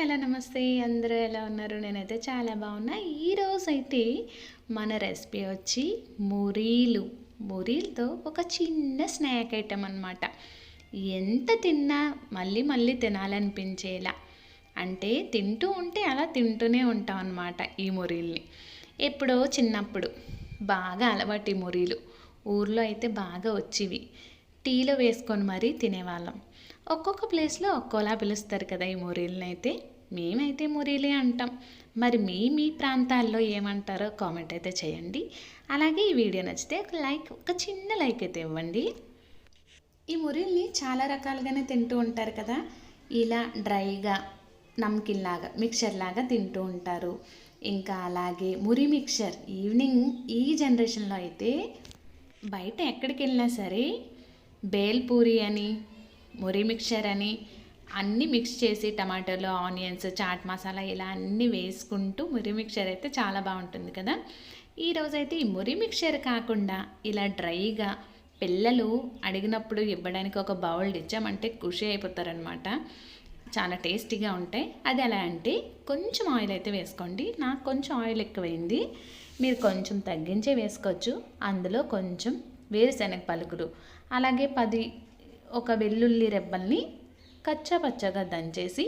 Hello నమస్తే. అందరూ ఎలా ఉన్నారు? నేనైతే చాలా బాగున్నా. ఈరోజు అయితే మన రెసిపీ వచ్చి మురీలు. మురీలతో ఒక చిన్న స్నాక్ ఐటమ్ అనమాట ఎంత తిన్నా మళ్ళీ మళ్ళీ తినాలనిపించేలా. అంటే తింటూ ఉంటే అలా తింటూనే ఉంటాం అనమాట ఈ మురీల్ని. ఎప్పుడో చిన్నప్పుడు బాగా అలవాటు ఈ మురీలు. ఊర్లో అయితే బాగా వచ్చేవి. టీలో వేసుకొని మరీ తినేవాళ్ళం. ఒక్కొక్క ప్లేస్లో ఒక్కోలా పిలుస్తారు కదా ఈ మురీలని అయితే మేమైతే మురీలే అంటాం. మరి మీ మీ ప్రాంతాల్లో ఏమంటారో కామెంట్ అయితే చేయండి. అలాగే ఈ వీడియో నచ్చితే ఒక లైక్ ఒక చిన్న లైక్ అయితే ఇవ్వండి. ఈ మురీల్ని చాలా రకాలుగానే తింటూ ఉంటారు కదా. ఇలా డ్రైగా నమ్కిన్ లాగా మిక్చర్ లాగా తింటూ ఉంటారు. ఇంకా అలాగే మురి మిక్చర్ ఈవినింగ్ ఈ జనరేషన్లో అయితే బయట ఎక్కడికి వెళ్ళినా సరే బేల్పూరి అని మురి మిక్చర్ అని అన్నీ మిక్స్ చేసి టమాటోలు ఆనియన్స్ చాట్ మసాలా ఇలా అన్నీ వేసుకుంటూ మురి మిక్చర్ అయితే చాలా బాగుంటుంది కదా. ఈరోజైతే ఈ మురి మిక్చర్ కాకుండా ఇలా డ్రైగా పిల్లలు అడిగినప్పుడు ఇవ్వడానికి ఒక బౌల్ ఇచ్చామంటే ఖుషి అయిపోతారనమాట చాలా టేస్టీగా ఉంటాయి. అది ఎలా అంటే కొంచెం ఆయిల్ అయితే వేసుకోండి. నాకు కొంచెం ఆయిల్ ఎక్కువైంది. మీరు కొంచెం తగ్గించే వేసుకోవచ్చు. అందులో కొంచెం వేరుశనగ పలుకులు అలాగే పది ఒక వెల్లుల్లి రెబ్బల్ని కచ్చాపచ్చగా దంచేసి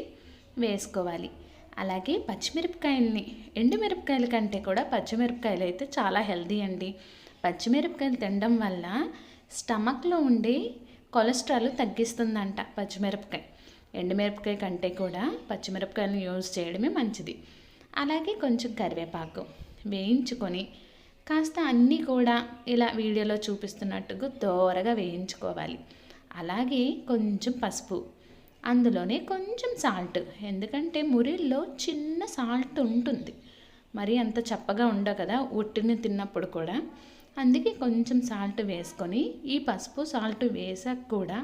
వేసుకోవాలి. అలాగే పచ్చిమిరపకాయల్ని ఎండుమిరపకాయల కంటే కూడా పచ్చిమిరపకాయలు అయితే చాలా హెల్దీ అండి. పచ్చిమిరపకాయలు తినడం వల్ల స్టమక్లో ఉండే కొలెస్ట్రాల్ తగ్గిస్తుందంట పచ్చిమిరపకాయ. ఎండుమిరపకాయ కంటే కూడా పచ్చిమిరపకాయలను యూజ్ చేయడమే మంచిది. అలాగే కొంచెం కరివేపాకు వేయించుకొని కాస్త అన్నీ కూడా ఇలా వీడియోలో చూపిస్తున్నట్టుగా దోరగా వేయించుకోవాలి. అలాగే కొంచెం పసుపు. అందులోనే కొంచెం సాల్ట్. ఎందుకంటే మురిల్లో చిన్న సాల్ట్ ఉంటుంది. మరి అంత చప్పగా ఉండవు కదా ఉట్టిని తిన్నప్పుడు కూడా. అందుకే కొంచెం సాల్ట్ వేసుకొని ఈ పసుపు సాల్ట్ వేసాక కూడా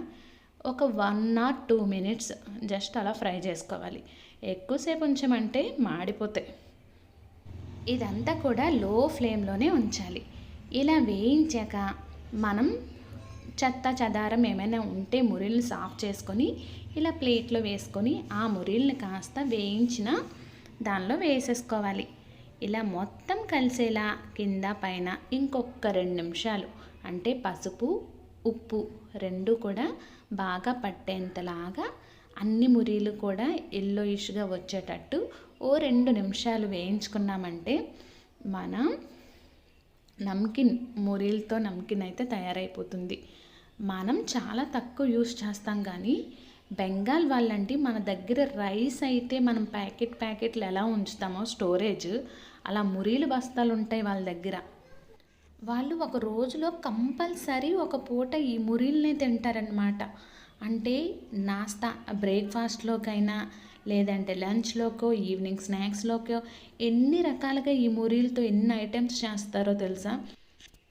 ఒక one or two minutes just అలా ఫ్రై చేసుకోవాలి. ఎక్కువసేపు ఉంచమంటే మాడిపోతాయి. ఇదంతా కూడా లో ఫ్లేమ్లోనే ఉంచాలి. ఇలా వేయించాక మనం చెత్త చెదారం ఏమైనా ఉంటే మురిల్ని సాఫ్ చేసుకొని ఇలా ప్లేట్లో వేసుకొని ఆ మురిల్ని కాస్త వేయించిన దానిలో వేసేసుకోవాలి. ఇలా మొత్తం కలిసేలా కింద పైన ఇంకొక రెండు నిమిషాలు. అంటే పసుపు ఉప్పు రెండు కూడా బాగా పట్టేంతలాగా అన్ని మురీలు కూడా ఎల్లోయిష్గా వచ్చేటట్టు ఓ రెండు నిమిషాలు వేయించుకున్నామంటే మనం నమ్కిన్ మురీలతో నమ్కిన్ అయితే తయారైపోతుంది. మనం చాలా తక్కువ యూస్ చేస్తాం కానీ బెంగాల్ వాళ్ళంటే మన దగ్గర రైస్ అయితే మనం ప్యాకెట్ ప్యాకెట్లు ఎలా ఉంచుతామో స్టోరేజ్ అలా మురీలు బస్తాలు ఉంటాయి వాళ్ళ దగ్గర. వాళ్ళు ఒక రోజులో కంపల్సరీ ఒక పూట ఈ మురీల్ని తింటారనమాట అంటే నాస్తా బ్రేక్ఫాస్ట్లోకైనా లేదంటే లంచ్లోకో ఈవినింగ్ స్నాక్స్లోకో ఎన్ని రకాలుగా ఈ మురీలతో ఎన్ని ఐటమ్స్ చేస్తారో తెలుసా?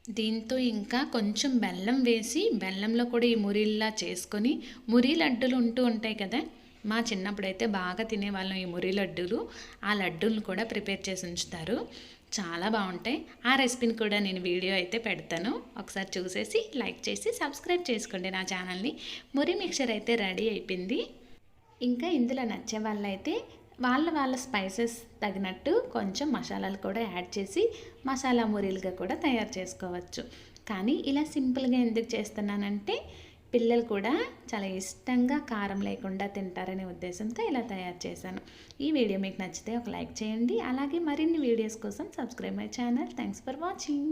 దీంతో ఇంకా కొంచెం బెల్లం వేసి బెల్లంలో కూడా ఈ మురీల్లా చేసుకొని మురీ లడ్డులు ఉంటూ ఉంటాయి కదా? మా చిన్నప్పుడైతే బాగా తినేవాళ్ళం ఈ మురి లడ్డూలు. ఆ లడ్డూలను కూడా ప్రిపేర్ చేసి ఉంచుతారు. చాలా బాగుంటాయి. ఆ రెసిపీని కూడా నేను వీడియో అయితే పెడతాను. ఒకసారి చూసేసి లైక్ చేసి సబ్స్క్రైబ్ చేసుకోండి నా ఛానల్ని. మురి మిక్చర్ అయితే రెడీ అయిపోయింది. ఇంకా ఇందులో నచ్చే వాళ్ళైతే వాళ్ళ వాళ్ళ స్పైసెస్ తగినట్టు కొంచెం మసాలాలు కూడా యాడ్ చేసి మసాలా మురీలుగా కూడా తయారు చేసుకోవచ్చు. కానీ ఇలా సింపుల్గా ఎందుకు చేస్తున్నానంటే పిల్లలు కూడా చాలా ఇష్టంగా కారం లేకుండా తింటారనే ఉద్దేశంతో ఇలా తయారు చేశాను. ఈ వీడియో మీకు నచ్చితే ఒక లైక్ చేయండి. అలాగే మరిన్ని వీడియోస్ కోసం subscribe my channel. Thanks for watching